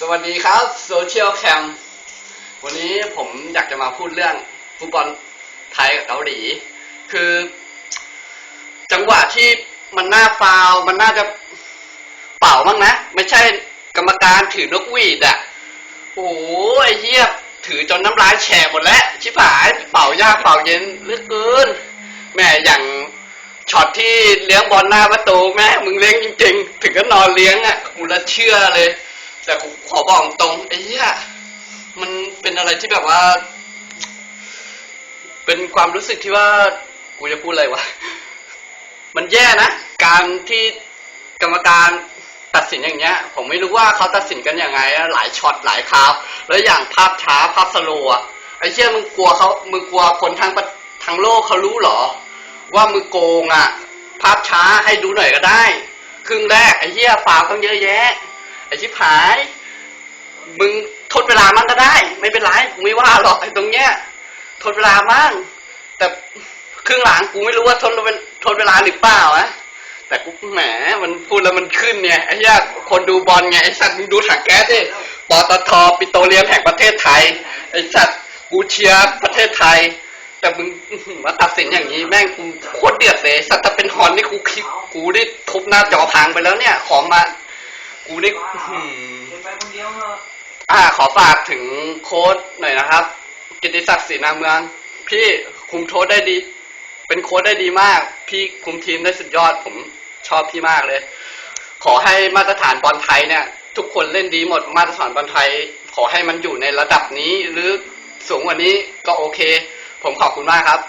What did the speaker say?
สวัสดีครับโซเชียลแคมวันนี้ผมอยากจะมาพูดเรื่องฟุตบอลไทยกับเกาหลี คือ จังหวะที่มันน่าฟาวมันน่าจะเป่ามั้งนะ ไม่ใช่กรรมการถือนกหวีดอะโอ้โหไอ้เหี้ยถือจนน้ำลายแฉกหมดแล้ว ชิบหายเป่ายากเป่าเย็นเหลือเกินแม่อย่างช็อตที่เลี้ยงบอลหน้าประตูแม่มึงเลี้ยงจริง ๆ ถึงก็นอนเลี้ยงอะกูละเชื่อเลย แต่กูขอบอกตรงไอ้เหี้ยมันเป็นอะไรที่แบบว่า เป็นความรู้สึกที่ว่า กูจะพูดอะไรวะ มันแย่นะ การที่กรรมการตัดสินอย่างเงี้ย ผมไม่รู้ว่าเขาตัดสินกันยังไงอะหลายช็อตหลายคราวแล้วอย่างภาพช้าภาพสโลว์อะไอ้เชี่ยมึงกลัวเขามึงกลัวคนทั้งประทั้งโลกเขารู้เหรอ ว่ามึงโกงอะภาพช้าให้ดูหน่อยก็ได้ ครึ่งแรกไอ้เหี้ยฟาวต้องเยอะแยะ ไอชิบหาย มึงทดเวลามันก็ได้ ไม่เป็นไรกูไม่ว่าหรอกไอตรงเนี้ยทดเวลามั่งแต่ครึ่งหลังกูไม่รู้ว่าทดเวลทดเวลาหรือเปล่าอะแต่กูแหมมันพูดแล้วมันขึ้นเนี่ยไอ้เหี้ยคนดูบอลไงไอ้สัตว์มึงดูถังแก๊สดิปตทปิโตรเลียมแห่งประเทศไทยไอ้สัตว์กูเชียร์ประเทศไทย แต่มึงมาตัดสินอย่างนี้แม่งกูโคตรเดือดเลยสัตว์ถ้าเป็นฮอนนี่กูคิดกูได้ทุบหน้าจอพังไปแล้วเนี่ย ของมา กูนี่อื้อหือไปคนเดียวเหรออ่า ขอฝากถึงโค้ดหน่อยนะครับ กิติศักดิ์ศรีนาเมือง พี่คุมโค้ดได้ดี เป็นโค้ดได้ดีมาก พี่คุมทีมได้สุดยอด ผมชอบพี่มากเลย ขอให้มาตรฐานบอลไทยเนี่ย ทุกคนเล่นดีหมดมาตรฐานบอลไทย ขอให้มันอยู่ในระดับนี้ หรือสูงกว่านี้ก็โอเค ผมขอบคุณมากครับ